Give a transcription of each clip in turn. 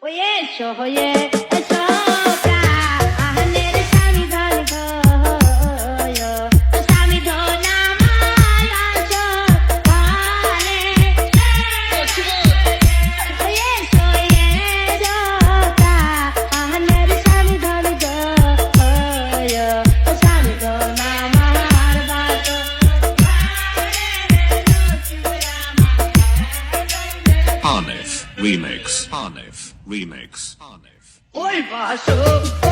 Oye, yo, oye, eso. Remix. Arnif. Remix. Arnif. Oy.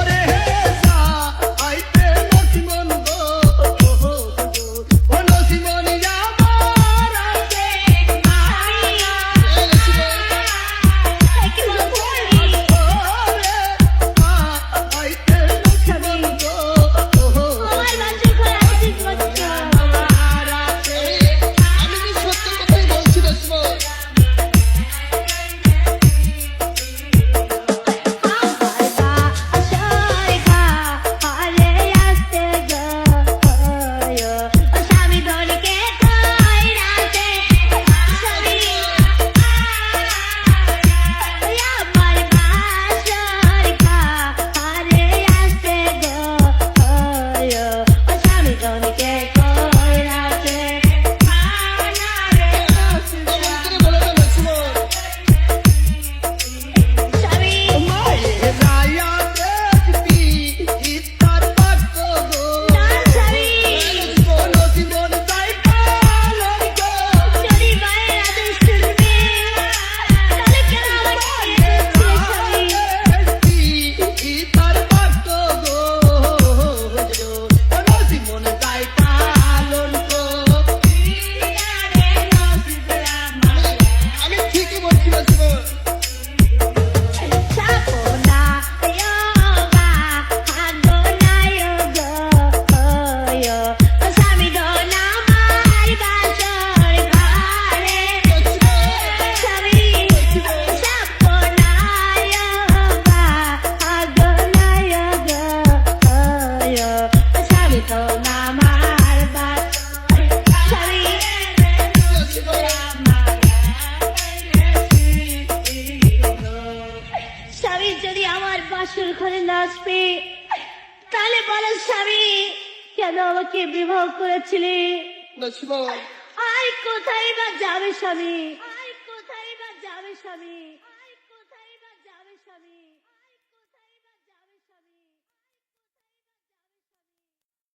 স্বামী যদি আমার পাশের ঘরে না আসবে তাহলে বলো স্বামী কেন আমাকে বিবাহ করেছিলে? আয় কোথায় বা যাবে স্বামী? আয় কোথায় বা যাবে স্বামী?